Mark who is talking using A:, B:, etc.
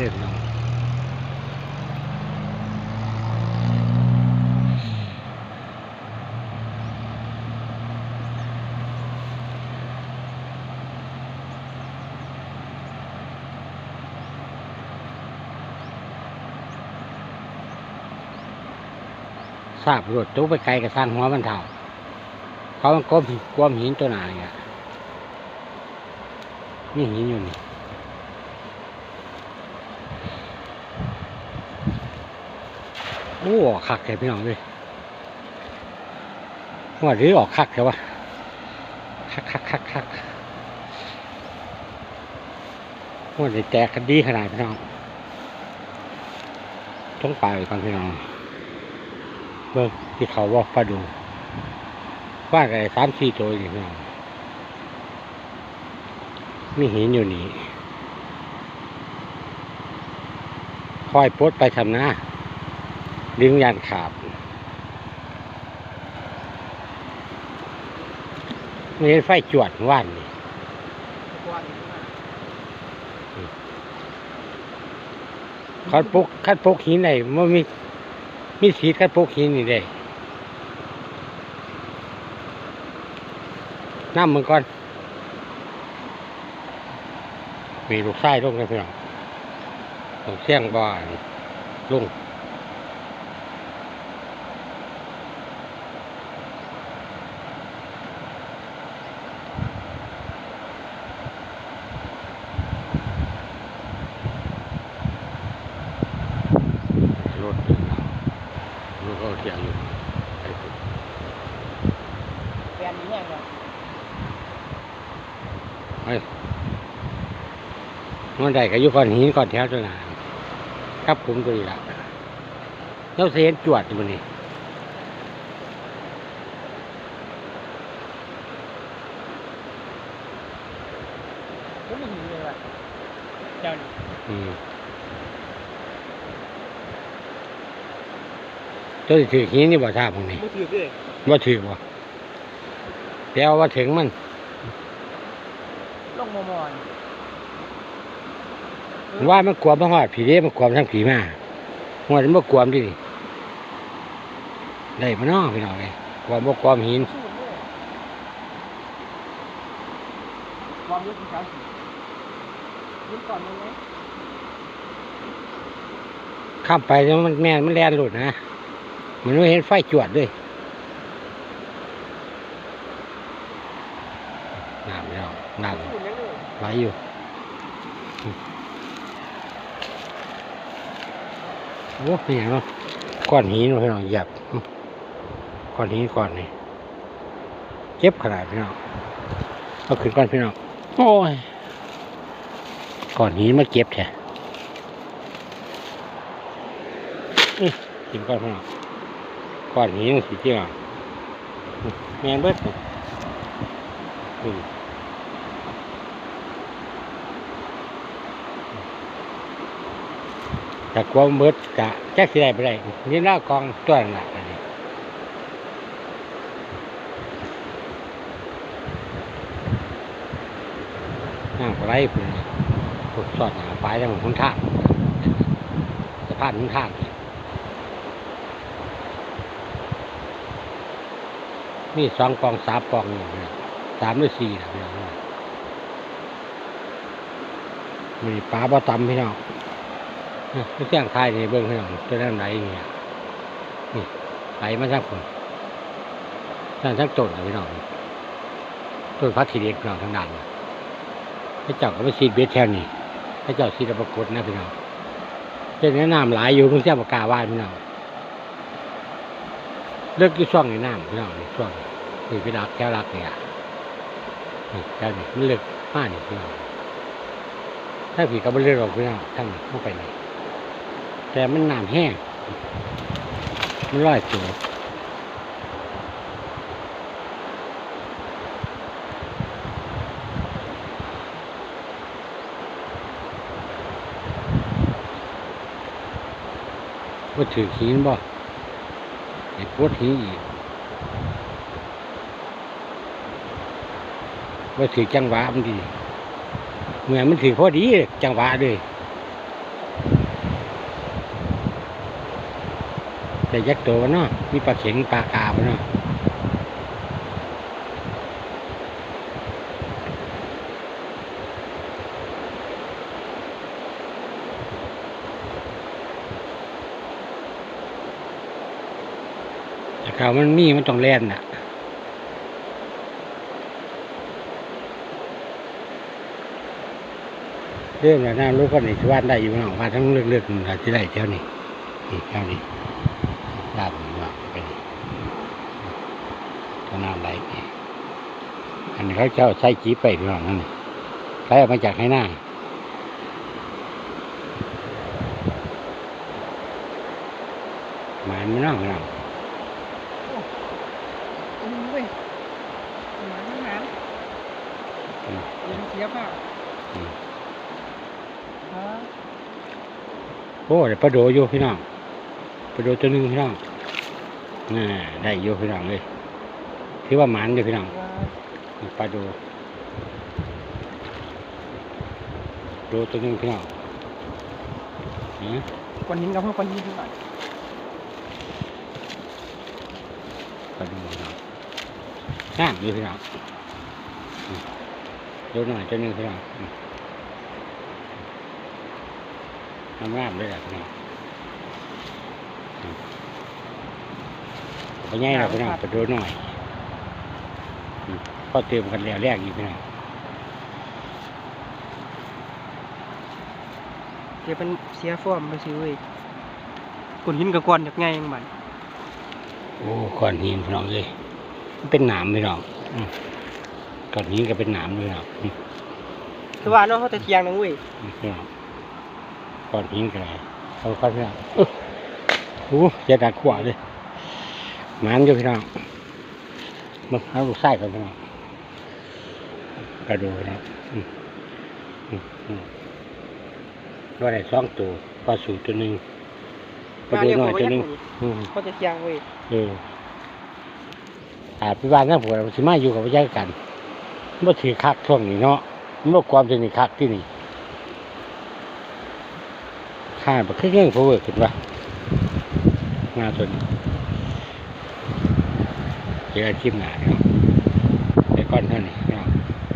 A: เล่น้องทราบรถตู้ไปไกลกับสร้างหัวมันเท่าเขามันก้มกวมหินตัวหนาเนี่ยนี่หินอยู่นี่ โอ้ออกคักแค่พี่น้องเลยว่าหรือออกคักแค่วะคักคักคักคักว่าจะแจกกันดีขนาดพี่น้องต้องไปก่อนพี่น้องเบิ่งที่เขาว่าปลาดูว่าไรสามสี่ตัวนี่พี่น้องมีหินอยู่นี่คอยปดไปทำหน้า ดึงยันขาบไม่เห็นไฟจวดว่านนี่คัดปุกคัดปุกหินไหนมันมีมีสีคัดปุกหินนี่ได้น้ำมันก่อน มีลูกไส้ลงกันเพื่อนลูกเสี่ยงบ่อนลง รถอยู่นะรถก็เสียงอยู่ไอ้พวก
B: แฟนนี้แห้งเลย
A: เฮ้ยมันได้ก็อยู่ก่อนหินก่อนแถวตัวหนาครับผมตัวนี้ละแล้วเสียนจวดอยู่มันนี่
B: ก็ไม่หิวเลยว่ะเจ้านี่
A: อืมตัวที่ถือหินนี่บ่ทราบมึงนี่
B: มือถือเลย
A: ว่าถือบ่ แต่ว่าถึงมัน
B: ลงมอมอน
A: ว่ามันกวมมาหอดผีเด้มันกวมทั้งผีมาหัวมันบ่กวมดิได้มาน้อพี่น้องเลยกวมบ่กวมหิน
B: สู้เลยความรู้สึกเขาสิยิ้มก่อนได้ไหม
A: ข้ามไปแล้วมันแม่นมันแล่นหลุดนะ มันไม่เห็นไฟจวดด้วยน้ำแล้วน้
B: สู้เลยเลยำ
A: ไหลอยู่อืมโอ้เป็นอย่างเนาะก้อนหินพี่น้องเหยียบอืมก้อนหินก้อนนี่เจ็บขนาดพี่น้องเอาขึ้นก้อนพี่น้องโอ้ยก้อนหินมาเก็บแท้อื้อกินก้อนพี่น้องก้อนหินสีเจียวอื้อแมนเบิดนี่ อืมจากความเบิดกะแจ็คสิได้ไปได้นี่หน้ากองตัวนั่นละอันนี้น้ำไหลพุ่นน่ะถูกสอดหาปลายแล้วมันหุ่นทางสะพานหุ่นทานี่สองกองสามกองนี่สามหรือสี่นะพี่น้องมีปลาบ่ตำพี่น้อง นี่เสียงไทายนี่เบิ่งให้หน่อยตัวนั้ไหนเนี่ยนี่ไหลมาจากผมนั่นทั้งต้นนะพี่น้องต้นพัดทีเด็กพี่น้องทั้งนั้นน่ะให้เจ้าก็ไปซีดเบ็ดแถวนี้ให้เจ้าซีดอาปรากฏนะพี่น้องเป็นแนะนำหลายอยู่เพิ่งเจ้าปากกาว่าพี่น้องเลิกที่ช่วงในน้ำพี่น้องช่วงนี่พี่รักแก้วรักเนี่ยนี่แก้วนี่มันเลิกมากนี่พี่น้องถ้าผีก็ไม่เลิกหรอกพี่น้องท่านเข้าไปนี่ แต่มันน้ำแห้ง มันร้อยตัวว่าถือหินบ่ไอ้ปวดหินอีกว่าถือจังหวะมันดี เหมือนมันถือพอดีจังหวะเลย แต่ยักษ์โตวเนาะมีปลาเข็งปลากาบเนาะแต่ข่าวมันมีมันต้องแล่นน่ะเรื่องแล้วน้ำรู้ก็ในชวานได้อยู่เนาะว่าทั้งเลือกเลือกมันจะได้เท่านี้นี่เท่านี้าบมันว่าไปนี่ถ้าน้ำไหลอันนี้เขาเจ้าใช้จีไปพี่น้องนั่นใช้ออกมาจากให้หน้าหมายมันเนาะพี่น้อง
B: อืมเว้ยหมาทั้งนั้
A: อ
B: งเสียป่ะ
A: โอ้เดี๋ยวปลาโดอยู่พี่น้องปลาโดตัวหนึ่งพี่น้อง น่าได้อยู่พี่น้องเลยถือว่าหมันอยู่พี่น้อง
B: ว่า
A: ปลาดูดูตัวหนึงพี่น้องฮะ
B: ก้อนหินกับพวกก้อนหินที่ไหน
A: ปลาดูพี่น้องงามอยู่พี่น้องอืมดูหน่อยตัวหนึงพี่น้องอืมงามงามๆเลยแหละพี่น้องอืม ไปง่ายเราพี่น้องไปดูหน่อยอืมพอเติมกันแล้วแรกอีกพี่น้อง
B: เดี๋ยวเป็นเสียฟอร์มไปสิเว้ยก้อนหินกับก้อนจากไงยังบัน
A: โอ้ก้อนหินพี่น้องเลยมันเป็นหนามพี่น้องอืมก้อนหินก็เป็นหนามพี่น้องอืม
B: คือว่าเนาะเขาแต่เทียงนะเว้ย
A: พี่น้องก้อนหินก็ได้เอาก้อนพี่น้องเอ้อโอ้จะดัดขวาเลยห มันอยู่พี่น้องมาเอาลูกไส้ก่อนพี่น้องกระดูกพี่น้องอืมอืมอืมว่าได้สองตัวปลาสูตรตัวหนึ่งกระดูกน้อยตัวหนึ่งอืม
B: เขาแต่เทียงเว้ย
A: เอออาพี่บ้านนั่นผมสิมาอยู่กับพี่ยายกันมันถือคักช่วงนี้เนาะมันบ่ความจะนี่คักที่นี่ข้าบักคือเงี้ยงพาวเวอร์ขึ้นว่งานส่วนนี้ เจออาชีพหนาเนาะไปก่อนเท่านี้เนาะ